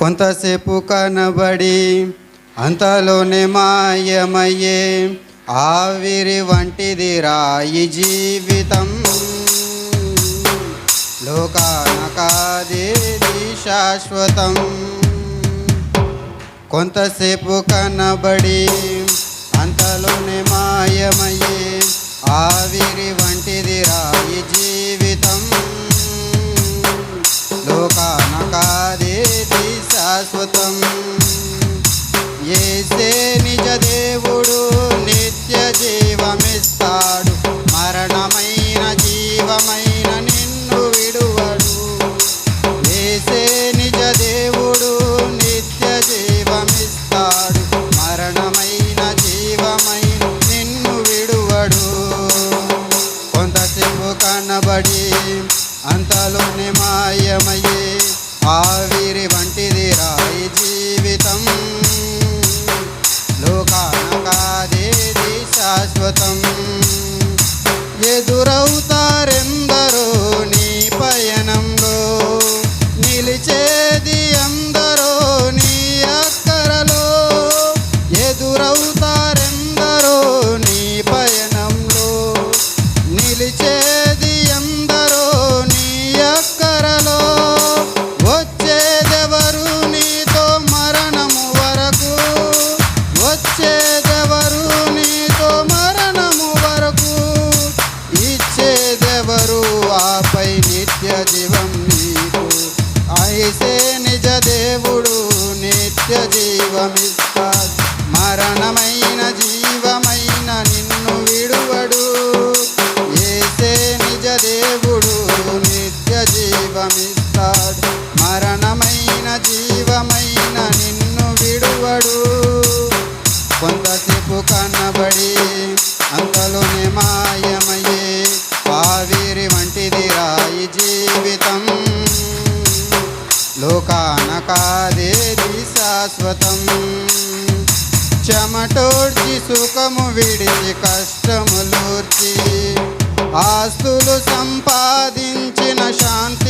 కొంతసేపు కనబడి అంతలోనే మాయమయ్యే ఆవిరి వంటిది రాయి జీవితం. లోకానకాదేది శాశ్వతం కొంతసేపు కనబడి అంతలోనే మాయమయ్యే ఆవిరి వంటిది రాయి జీవితం శాశ్వతం. ఏసే నిజ దేవుడు నిత్య జీవమిస్తాడు. మరణమైన జీవమైన నిన్ను విడువడు. ఏసే నిజ దేవుడు నిత్య జీవమిస్తాడు. మరణమైన జీవమైన నిన్ను విడువడు. కొంతసేపు కనబడి అంతలోనే మాయమయ్యే ఆవిరి వంటిది రాయి జీవితం. నిత్య జీవం నీకు. ఐసే నిజ దేవుడు నిత్య జీవమిస్తాడు మటోర్చి సుఖము విడిచి కష్టములూర్చి ఆస్తులు సంపాదించిన శాంతి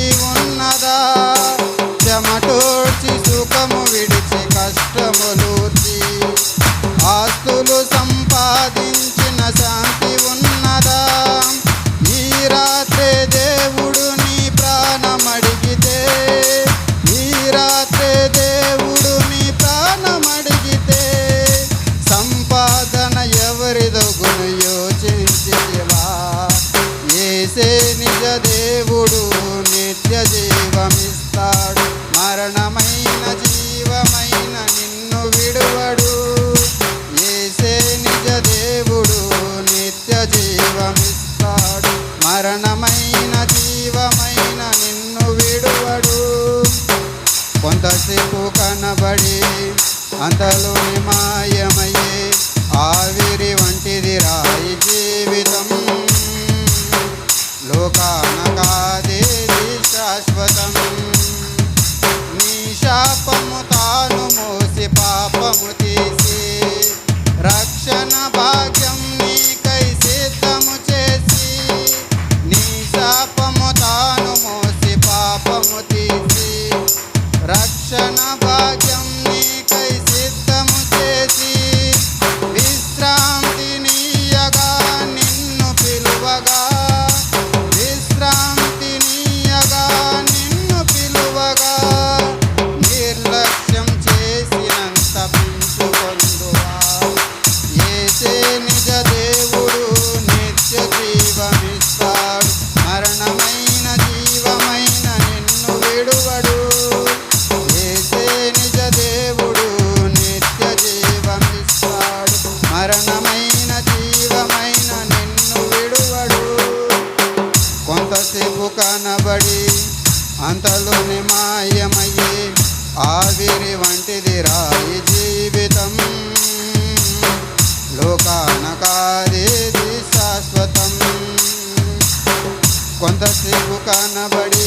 దేవుడు నిత్య జీవమిస్తాడు. మరణమైన జీవమైన నిన్ను విడువడు. ఏసే నిజ దేవుడు నిత్య జీవమిస్తాడు. మరణమైన జీవమైన నిన్ను విడువడు. కొంతసేపు కనబడి అంతలోని మాయమయ్యే ఆవిరి వంటిది రాయి vamos మరణమైన జీవమైన నిన్ను విడువడు. కొంతసేపు కనబడి అంతలోని మాయమయ్యే ఆవిరి వంటిది రాయి జీవితం. లోకానకాదేది శాశ్వతం. కొంతసేపు కనబడి